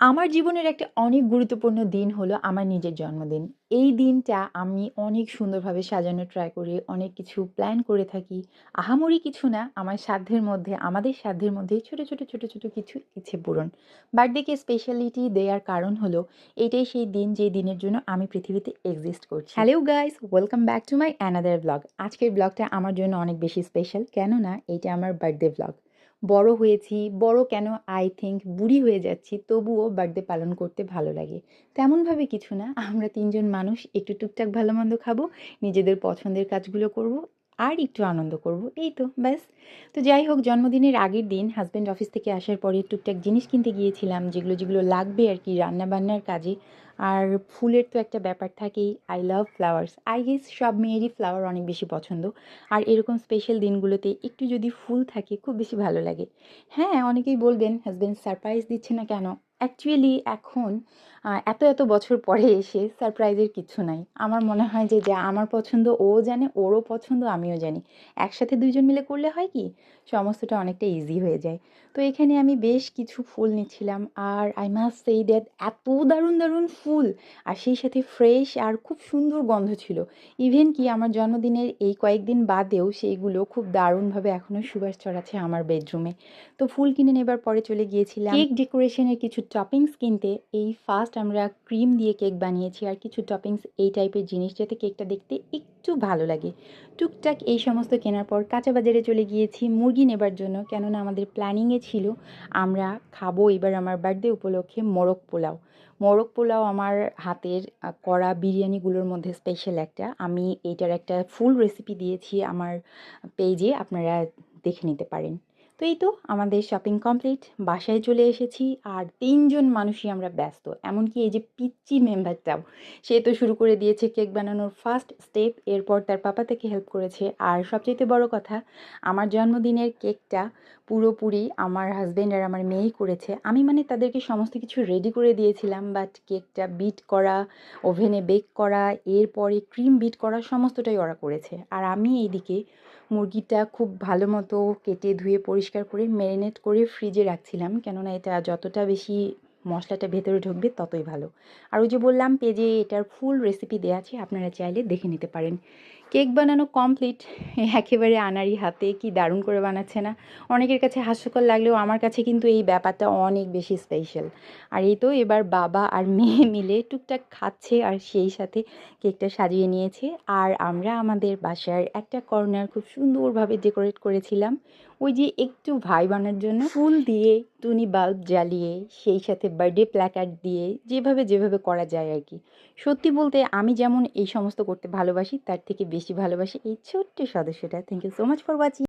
আমার জীবনের একটা অনেক গুরুত্বপূর্ণ দিন হলো আমার নিজের জন্মদিন। এই দিনটা আমি অনেক সুন্দরভাবে সাজানোর ট্রাই করি। অনেক কিছু প্ল্যান করে থাকি। আহামরি কিছু না, আমার সাধ্যের মধ্যে, আমাদের সাধ্যের মধ্যে ছোট, ছোট, ছোট, ছোট কিছু ইচ্ছে পূরণ। বার্থডেকে স্পেশালিটি দেওয়ার কারণ হলো, এটাই সেই দিন যে দিনের জন্য আমি পৃথিবীতে এক্সিস্ট করছি। Hello guys, welcome back to my another blog. আজকের ব্লগটা আমার জন্য অনেক বেশি স্পেশাল। কেননা এইটা আমার বার্থডে ব্লগ। বড় হয়েছি, বড় কেন আই থিংক বুড়ি হয়ে যাচ্ছি, তবুও বার্থডে পালন করতে ভালো লাগে। তেমনভাবে কিছু না, আমরা তিনজন মানুষ একটু টুকটাক ভালো-মন্দ খাব, নিজেদের পছন্দের কাজগুলো করব, আর একটু আনন্দ করব। এই তো ব্যাস। তো যাই হোক জন্মদিনের আগের দিন হাজব্যান্ড অফিস থেকে আসার পরে টুকটাক জিনিস কিনতে গিয়েছিলাম, যেগুলো, যেগুলো লাগবে আর কি রান্না-বান্নার কাজে। আর ফুলের তো একটা ব্যাপার থাকেই। I love flowers. I guess সব মেয়েরই ফ্লাওয়ার অনেক বেশি পছন্দ। আর এরকম স্পেশাল দিনগুলোতে একটু যদি ফুল থাকে খুব বেশি ভালো লাগে। হ্যাঁ, অনেকেই বলবেন হাজব্যান্ড সারপ্রাইজ দিচ্ছে না কেন? অ্যাকচুয়ালি এখন এত, এত বছর পরে এসে সারপ্রাইজের কিছু নাই। আমার মনে হয় যে যা আমার পছন্দ ও জানে, ওরও পছন্দ আমিও জানি। একসাথে ২ জন মিলে করলে হয় কি? সমস্তটা অনেকটা ইজি হয়ে যায়। তো এখানে আমি বেশ কিছু ফুল নিচ্ছিলাম। আর আই মাস্ট সেই দ্যাট এত দারুণ, দারুণ ফুল! আর সেই সাথে ফ্রেশ আর খুব সুন্দর গন্ধ ছিল। ইভেন কি আমার জন্মদিনের এই কয়েকদিন বাদেও সেইগুলো খুব দারুণভাবে এখনও সুবাস ছড়াচ্ছে আমার বেডরুমে। তো ফুল কিনে নেবার পরে চলে গিয়েছিলাম কেক ডেকোরেশনের কিছু টপিংস কিনতে। এই ফার্স্ট আমরা ক্রিম দিয়ে কেক বানিয়েছি আর কিছু টপিংস এই টাইপের জিনিস যাতে কেকটা দেখতে একটু ভালো লাগে। টুকটাক এই সমস্ত কেনার পর কাঁচা বাজারে চলে গিয়েছি মুরগি নেবার জন্য। কেননা আমাদের প্ল্যানিংয়ে ছিল আমরা খাব এবার আমার বার্থডে উপলক্ষে মোরগ পোলাও। মোরগ পোলাও আমার হাতের করা বিরিয়ানিগুলোর মধ্যে স্পেশাল একটা। আমি এইটার একটা ফুল রেসিপি দিয়েছি আমার পেজে, আপনারা দেখে নিতে পারেন। তো এই তো আমাদের শপিং কমপ্লিট। বাসায় চলে এসেছি আর তিনজন মানুষই আমরা ব্যস্ত। এমনকি এই যে পিচ্চি মেম্বারটাও, সে তো শুরু করে দিয়েছে কেক বানানোর ফার্স্ট স্টেপ। এরপর তার পাপা তাকে হেল্প করেছে। আর সবচাইতে বড় কথা, আমার জন্মদিনের কেকটা পুরোপুরি আমার হাজব্যান্ড আর আমার মেয়েই করেছে। আমি মানে তাদেরকে সমস্ত কিছু রেডি করে দিয়েছিলাম বাট কেকটা বিট করা, ওভেনে বেক করা, এরপরে ক্রিম বিট করা সমস্তটাই ওরা করেছে। আর আমি এইদিকে মুরগিটা খুব ভালো মতো কেটে ধুয়ে পরিষ্কার করে ম্যারিনেট করে ফ্রিজে রাখছিলাম। কেননা এটা যতটা বেশি মশলাটা ভেতরে ঢুকবে ততই ভালো। আর ওই যে বললাম পেজে এটার ফুল রেসিপি দেওয়া আছে, আপনারা চাইলে দেখে নিতে পারেন। কেক বানানো কমপ্লিট। একেবারে আনাড়ি হাতে কি দারুণ করে বানাচ্ছে না? অনেকের কাছে হাস্যকর লাগলেও আমার কাছে কিন্তু এই ব্যাপারটা অনেক বেশি স্পেশাল। আর এই তো এবার বাবা আর মেয়ে মিলে টুকটাক খাচ্ছে আর সেই সাথে কেকটা সাজিয়ে নিয়েছে। আর আমরা আমাদের বাসার একটা কর্নার খুব সুন্দরভাবে ডেকোরেট করেছিলাম। ওই যে একটু ভাই বানার জন্য ফুল দিয়ে, টুনি বাল্ব জ্বালিয়ে, সেই সাথে বার্থডে প্ল্যাকার্ড দিয়ে যেভাবে, যেভাবে করা যায় আর কি। সত্যি বলতে আমি যেমন এই সমস্ত করতে ভালোবাসি, তার থেকে বেশি ভালোবাসি এই ছোট্ট সদস্যটা। Thank you so much for watching.